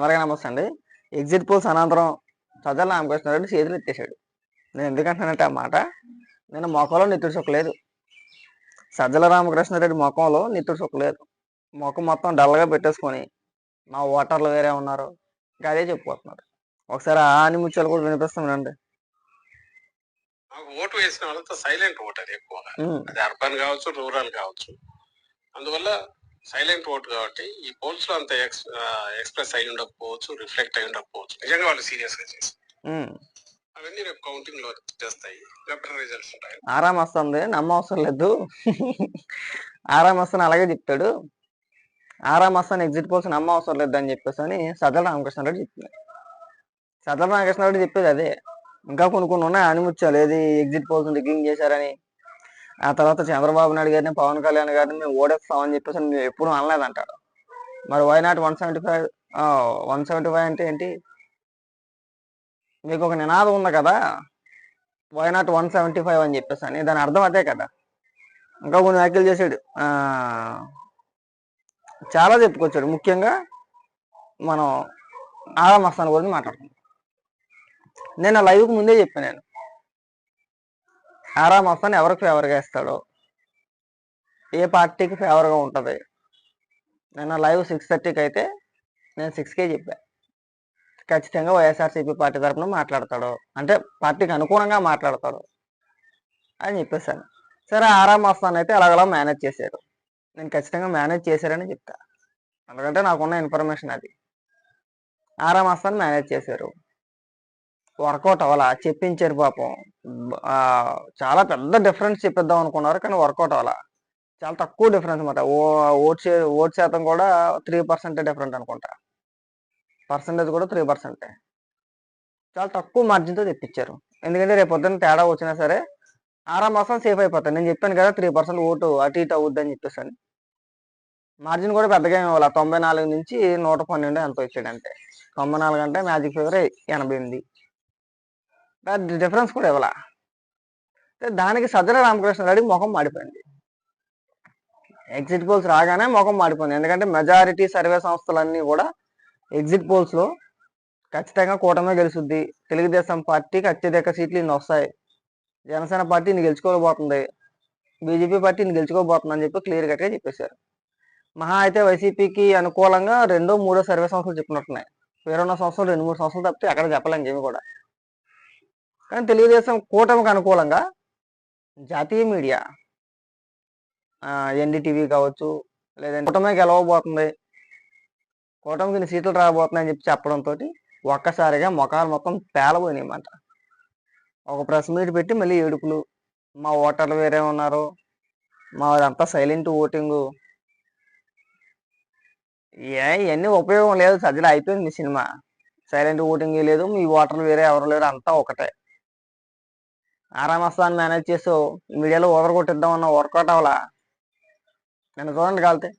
అందరికీ నమస్తే అండి. ఎగ్జిట్ పోల్స్ అనంతరం సజ్జల రామకృష్ణారెడ్డి చేతులు ఎత్తేసాడు నేను ఎందుకంటున్నానంటే ఆ మాట నేను మొఖంలో నెత్తుడు చొక్కలేదు సజ్జల రామకృష్ణారెడ్డి ముఖంలో నెత్తుడు చొక్కలేదు ముఖం మొత్తం డల్గా పెట్టేసుకొని మా ఓటర్లు వేరే ఉన్నారు. ఇంకా అదే చెప్పిపోతున్నారు ఒకసారి ఆ అని ముత్యాలు కూడా వినిపిస్తానండి నాకు ఓటు వేసిన వాళ్ళంతా సైలెంట్ ఓటర్ ఎక్కువగా. అది అర్బన్ కావచ్చు రూరల్ కావచ్చు. అందువల్ల సైలెంట్ ఓట్ కాబట్టి ఈ పోల్స్లో అంత ఎక్స్ ఎక్స్ప్రెస్ అయి ఉండకపోవచ్చు రిఫ్లెక్ట్ అయి ఉండకపోవచ్చు. నిజంగా వాళ్ళు సీరియస్గా చేసి. అవన్నీ రేపు కౌంటింగ్లో చేస్తాయి బెటర్ రిజల్ట్స్ ఉంటాయి. ఆరాం వస్తుంది నమ్మ అవసరం లేదు. ఆరాం వస్తాను అలాగే చెప్తాడు. ఆరాం వస్తాను ఎగ్జిట్ పోల్స్ నమ్మ అవసరం లేదు అని చెప్పేసి అని సదల రామకృష్ణారెడ్డి చెప్పింది సదల రామకృష్ణారెడ్డి చెప్పేది అదే. ఇంకా కొన్ని కొన్ని ఉన్నాయి అనిముచ్చాలు ఏది ఎగ్జిట్ పోల్స్ రిగ్గింగ్ చేశారని. ఆ తర్వాత చంద్రబాబు నాయుడు గారిని పవన్ కళ్యాణ్ గారిని మేము ఓడేస్తామని చెప్పేసి మేము ఎప్పుడు అనలేదంటాడు. మరి why not one seventy five one seventy five అంటే ఏంటి? మీకు ఒక నినాదం ఉంది కదా why not one seventy five అని చెప్పేసి అని దాని అర్థం అదే కదా. ఇంకా కొన్ని వ్యాఖ్యలు చేశాడు. చాలా చెప్పుకొచ్చాడు. ముఖ్యంగా మనం ఆరాం మస్తాన్ గురించి మాట్లాడుతున్నాం నేను ఆ లైవ్కి ముందే చెప్పాను నేను. ఆరాం మస్తాన్ ఎవరికి ఫేవర్గా ఇస్తాడో ఏ పార్టీకి ఫేవర్గా ఉంటుంది? నేను లైవ్ సిక్స్ థర్టీకి అయితే నేను సిక్స్కే చెప్పాను ఖచ్చితంగా వైఎస్ఆర్సీపీ పార్టీ తరఫున మాట్లాడతాడు. అంటే పార్టీకి అనుకూలంగా మాట్లాడతాడు అని చెప్పేశాను. సరే ఆరామ్ వస్తాను అయితే అలాగలా మేనేజ్ చేశారు. నేను ఖచ్చితంగా మేనేజ్ చేశారని చెప్తా. ఎందుకంటే నాకున్న ఇన్ఫర్మేషన్ అది. ఆరామ్ వస్తాను మేనేజ్ చేశారు. వర్కౌట్ అవ్వాలా? చెప్పించారు పాపం. చాలా పెద్ద డిఫరెన్స్ చెప్పిద్దాం అనుకున్నారు కానీ వర్కౌట్ అవ్వాలా? చాలా తక్కువ డిఫరెన్స్ అనమాట ఓ ఓట్ ఓట్ శాతం కూడా త్రీ పర్సెంట్ డిఫరెంట్ అనుకుంటా. పర్సంటేజ్ కూడా త్రీ పర్సెంటే. చాలా తక్కువ మార్జిన్తో తెప్పించారు. ఎందుకంటే రేపు పొద్దున్న తేడా వచ్చినా సరే ఆరా మాసం సేఫ్ అయిపోతాను నేను చెప్పాను కదా త్రీ పర్సెంట్ ఓటు అటు ఇటు అవుద్ది అని చెప్పేసాను. మార్జిన్ కూడా పెద్దగా ఇవ్వాలి తొంభై నాలుగు నుంచి నూట పన్నెండు ఎంతో ఇచ్చాడు తొంభై నాలుగు అంటే మ్యాజిక్ ఫీవర్ ఎనభై ఎనిమిది. డిఫరెన్స్ కూడా ఇవ్వాల. దానికి సజ్జల రామకృష్ణారెడ్డి ముఖం మాడిపోయింది. ఎగ్జిట్ పోల్స్ రాగానే ముఖం మాడిపోయింది. ఎందుకంటే మెజారిటీ సర్వే సంస్థలన్నీ కూడా ఎగ్జిట్ పోల్స్లో ఖచ్చితంగా కూటమే గెలుచుద్ది. తెలుగుదేశం పార్టీకి అత్యధిక సీట్లు ఇన్ని వస్తాయి. జనసేన పార్టీ ఇన్ని గెలుచుకోబోతుంది బీజేపీ పార్టీ ఇన్ని గెలుచుకోబోతుంది అని చెప్పి క్లియర్ కట్గా చెప్పేశారు. మహా అయితే వైసీపీకి అనుకూలంగా రెండో మూడో సర్వే సంస్థలు చెప్పినట్టున్నాయి. వేరున్న సంవత్సరం రెండు మూడు సంవత్సరాలు తప్పితే అక్కడ చెప్పలేం ఏమి కూడా. కానీ తెలుగుదేశం కూటమికి అనుకూలంగా జాతీయ మీడియా ఎన్డీటీవీ కావచ్చు లేదంటే కూటమే గెలవబోతుంది కూటమికి ఇన్ని సీట్లు రాబోతున్నాయని చెప్పి చెప్పడంతో ఒక్కసారిగా మొఖాలు మొత్తం పేలబోయినాయి మాట ఒక ప్రెస్ మీట్ పెట్టి మళ్ళీ ఏడుపులు మా ఓటర్లు వేరే ఉన్నారు మా అంతా సైలెంట్ ఓటింగు. ఏ ఇవన్నీ ఉపయోగం లేదు సజ్జలు అయిపోయింది మీ సినిమా. సైలెంట్ ఓటింగ్ లేదు మీ ఓటర్లు వేరే ఎవరు లేరు అంతా ఒకటే. ఆరామస్తాన్ని మేనేజ్ చేసి మీడియాలో ఓవర్ కొట్టిద్దాం అన్న వర్కౌట్ అవ్వాలా. నేను చూడండి కాలితే.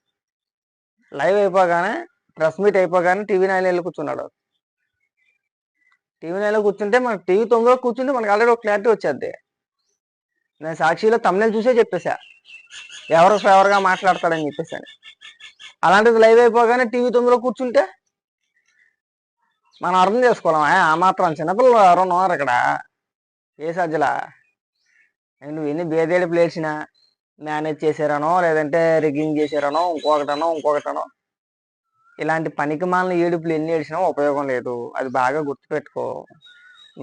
లైవ్ అయిపోగానే ప్రెస్ మీట్ అయిపోగానే టీవీ నైన్ వెళ్ళి కూర్చున్నాడు. టీవీ నైన్లో కూర్చుంటే మనకి టీవీ తొమ్మిదిలో కూర్చుంటే మనకి ఆల్రెడీ ఒక క్లారిటీ వచ్చేది నేను సాక్షిలో తమిళ చూసే చెప్పేశా. ఎవరు ఫేవర్గా మాట్లాడతాడని చెప్పేసాను అలాంటిది లైవ్ అయిపోగానే టీవీ తొమ్మిదిలో కూర్చుంటే మనం అర్థం చేసుకోలేం ఆ, ఆ మాత్రం చిన్నపిల్లలు ఎవరు ఉన్నారు ఇక్కడ. ఏ సజ్జలా? నువ్వు ఎన్ని బేదేడి ప్లేసినా మేనేజ్ చేశారనో లేదంటే రిగ్గింగ్ చేశారనో ఇంకొకటనో ఇంకొకటనో. ఇలాంటి పనికి మాలిన ఏడుపులు ఎన్ని ఏడిచినా ఉపయోగం లేదు. అది బాగా గుర్తుపెట్టుకో.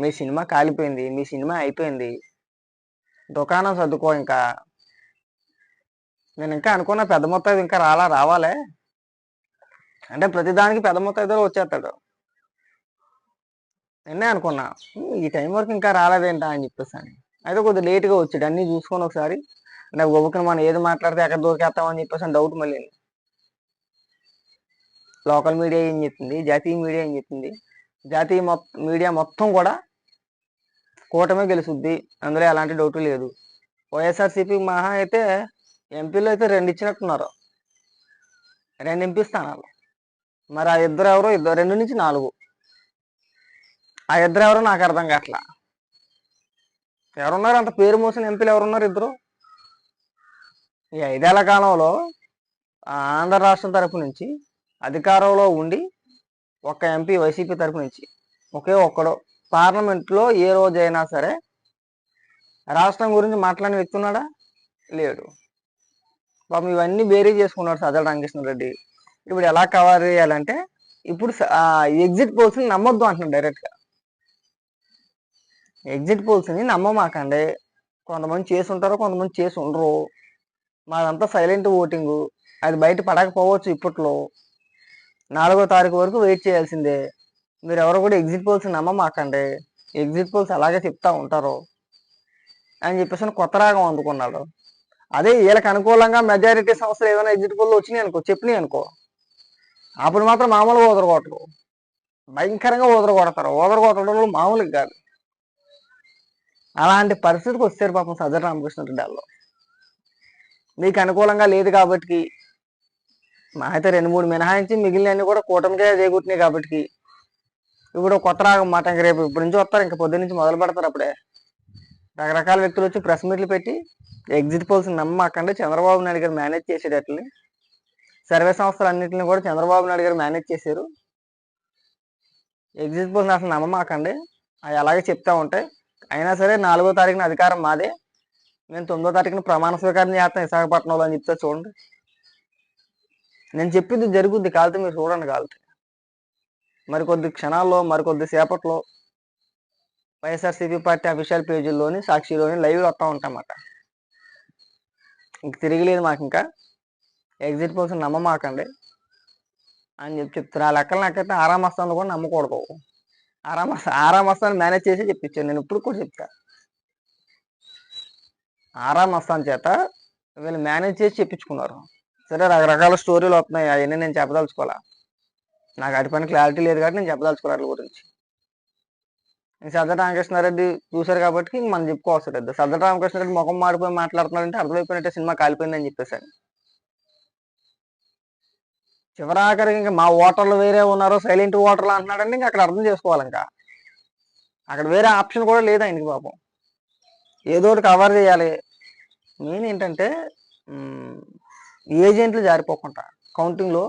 మీ సినిమా కాలిపోయింది మీ సినిమా అయిపోయింది. దుకాణం సర్దుకో ఇంకా. నేను ఇంకా అనుకున్న పెద్ద మొత్తం ఇంకా రాలా రావాలే. అంటే ప్రతిదానికి పెద్ద మొత్తం వచ్చేస్తాడు. నిన్నే అనుకున్నా ఈ టైం వరకు ఇంకా రాలేదేంటా? అని చెప్పేసి అని అయితే కొద్దిగా లేట్గా వచ్చాడు. అన్ని చూసుకొని ఒకసారి నాకు గొప్పకి మనం ఏది మాట్లాడితే ఎక్కడ దూకేస్తామని చెప్పేసి డౌట్ మళ్ళీ. లోకల్ మీడియా ఏం చెప్తుంది? జాతీయ మీడియా ఏం చెప్తుంది? జాతీయ మొత్తం మీడియా మొత్తం కూడా కూటమే గెలుస్తుంది అందులో ఎలాంటి డౌట్ లేదు. వైఎస్ఆర్సీపీ మహా అయితే ఎంపీలు అయితే రెండు ఇచ్చినట్టున్నారు. రెండు ఎంపీ స్థానాలు. మరి ఆ ఇద్దరు ఎవరో ఇద్దరు రెండు నుంచి నాలుగు. ఆ ఇద్దరు ఎవరో నాకు అర్థం కావట్లా. ఎవరున్నారు? అంత పేరు మోసిన ఎంపీలు ఎవరున్నారు ఇద్దరు? ఈ ఐదేళ్ళ కాలంలో ఆంధ్ర రాష్ట్రం తరపు నుంచి అధికారంలో ఉండి ఒక్క ఎంపీ వైసీపీ తరపు నుంచి ఒకే ఒక్కడు పార్లమెంట్లో ఏ రోజైనా సరే రాష్ట్రం గురించి మాట్లాడిన వ్యక్తి ఉన్నాడా? లేడు. పాపం ఇవన్నీ బేరీ చేసుకున్నాడు సజ్జల రామకృష్ణారెడ్డి ఇప్పుడు ఎలా కవర్ చేయాలంటే ఇప్పుడు ఎగ్జిట్ పోల్స్ని నమ్మొద్దు అంటున్నాడు డైరెక్ట్గా. ఎగ్జిట్ పోల్స్ని నమ్మమాకండి. కొంతమంది చేసి ఉంటారు కొంతమంది చేసి ఉండరు మాదంతా సైలెంట్ ఓటింగు అది బయట పడకపోవచ్చు ఇప్పట్లో. నాలుగో తారీఖు వరకు వెయిట్ చేయాల్సిందే. మీరు ఎవరు కూడా ఎగ్జిట్ పోల్స్ నమ్మమాకండి. ఎగ్జిట్ పోల్స్ అలాగే చెప్తా ఉంటారు. అని చెప్పేసి కొత్త రాగం అందుకున్నాడు. అదే వీళ్ళకి అనుకూలంగా మెజారిటీ సంస్థలు ఏమైనా ఎగ్జిట్ పోల్ వచ్చినాయి అనుకో చెప్పినాయి అనుకో. అప్పుడు మాత్రం మామూలుగా ఓదరగొట్టరు. భయంకరంగా ఓదరగొడతారు. ఓదరగొట్టడం మామూలుగా కాదు. అలాంటి పరిస్థితికి వచ్చారు పాపం సదర్ రామకృష్ణారెడ్డి వాళ్ళు. మీకు అనుకూలంగా లేదు కాబట్టి మా అయితే రెండు మూడు మినహాయించి మిగిలినవన్నీ కూడా కూటమికే చేకూర్చినాయి కాబట్టి ఇప్పుడు కొత్త రాగం మాట. ఇంక రేపు ఇప్పటి నుంచి వస్తారు ఇంకా పొద్దు నుంచి మొదలు పెడతారు అప్పుడే. రకరకాల వ్యక్తులు వచ్చి ప్రెస్ మీట్లు పెట్టి ఎగ్జిట్ పోల్స్ నమ్మకంటే చంద్రబాబు నాయుడు గారు మేనేజ్ చేసేటట్లని సర్వే సంస్థలు అన్నింటిని కూడా చంద్రబాబు నాయుడు గారు మేనేజ్ చేశారు. ఎగ్జిట్ పోల్స్ అసలు నమ్మమాకండి. అవి అలాగే చెప్తా ఉంటాయి అయినా సరే నాలుగో తారీఖున అధికారం మాదే. నేను తొమ్మిదో తారీఖున ప్రమాణ స్వీకారం చేస్తాను విశాఖపట్నంలో అని చెప్తే చూడండి. నేను చెప్పింది జరుగుద్ది కాలితే మీరు చూడండి కాలితే. మరికొద్ది క్షణాల్లో మరికొద్ది సేపట్లో వైఎస్ఆర్సీపీ పార్టీ అఫీషియల్ పేజీల్లోని సాక్షిలోని లైవ్ వస్తూ ఉంటామాట ఇంక తిరగలేదు మాకు ఇంకా. ఎగ్జిట్ పోల్స్ నమ్మమాకండి. అని చెప్పి చెప్తారు ఆ లెక్కలు నాకైతే ఆరామ్ కూడా నమ్మకూడదు. ఆరామ వస్తా మేనేజ్ చేసి చెప్పించాను. నేను ఇప్పుడు కూడా చెప్తా. ఆరామ్ చేత వీళ్ళు మేనేజ్ చేసి చెప్పించుకున్నారు. సరే రకరకాల స్టోరీలు వస్తున్నాయి. అవన్నీ నేను చెప్పదలుచుకోవాలా? నాకు అటు పని క్లారిటీ లేదు కాబట్టి నేను చెప్పదలుచుకోవాలి వాటి గురించి? ఇంక సజ్జల రామకృష్ణారెడ్డి చూశారు కాబట్టి మనం చెప్పుకోవచ్చు లేదు రామకృష్ణారెడ్డి ముఖం మాడిపోయి మాట్లాడుతున్నారంటే అర్థమైపోయినట్టే సినిమా కాలిపోయిందని చెప్పేసాను. చివరాఖరికి ఇంకా మా ఓటర్లు వేరే ఉన్నారు సైలెంట్ ఓటర్లు అంటున్నాడంటే ఇంకా అక్కడ అర్థం చేసుకోవాలి ఇంకా. అక్కడ వేరే ఆప్షన్ కూడా లేదు ఆయనకి పాపం. ఏదో ఒకటి కవర్ చేయాలి. మెయిన్ ఏంటంటే ఏజెంట్లు జారిపోకుండా కౌంటింగ్లో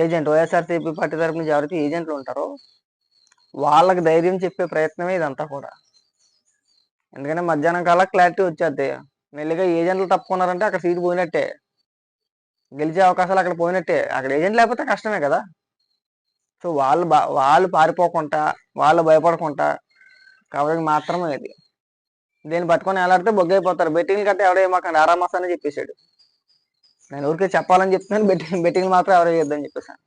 ఏజెంట్ వైఎస్ఆర్సీపీ పార్టీ తరఫున ఎవరైతే ఏజెంట్లు ఉంటారో వాళ్ళకి ధైర్యం చెప్పే ప్రయత్నమే ఇదంతా కూడా. ఎందుకంటే మధ్యాహ్నం కాల క్లారిటీ వచ్చేద్ది. మెల్లిగా ఏజెంట్లు తప్పుకున్నారంటే అక్కడ సీట్ పోయినట్టే. గెలిచే అవకాశాలు అక్కడ పోయినట్టే. అక్కడ ఏజెంట్ లేకపోతే కష్టమే కదా. సో వాళ్ళు బా వాళ్ళు పారిపోకుండా వాళ్ళు భయపడకుండా కాబట్టి మాత్రమే ఇది. దీన్ని పట్టుకొని ఎలాడితే బొగ్గైపోతారు. బెట్టింగ్ కట్టే ఎవడో ఏమాకండి ఆరామాసాన్ని అని చెప్పేశాడు. నేను ఊరికే చెప్పాలని చెప్తున్నాను. బెట్టింగ్ బెట్టింగ్ మాత్రం ఎవరో చేద్దని చెప్పేసాను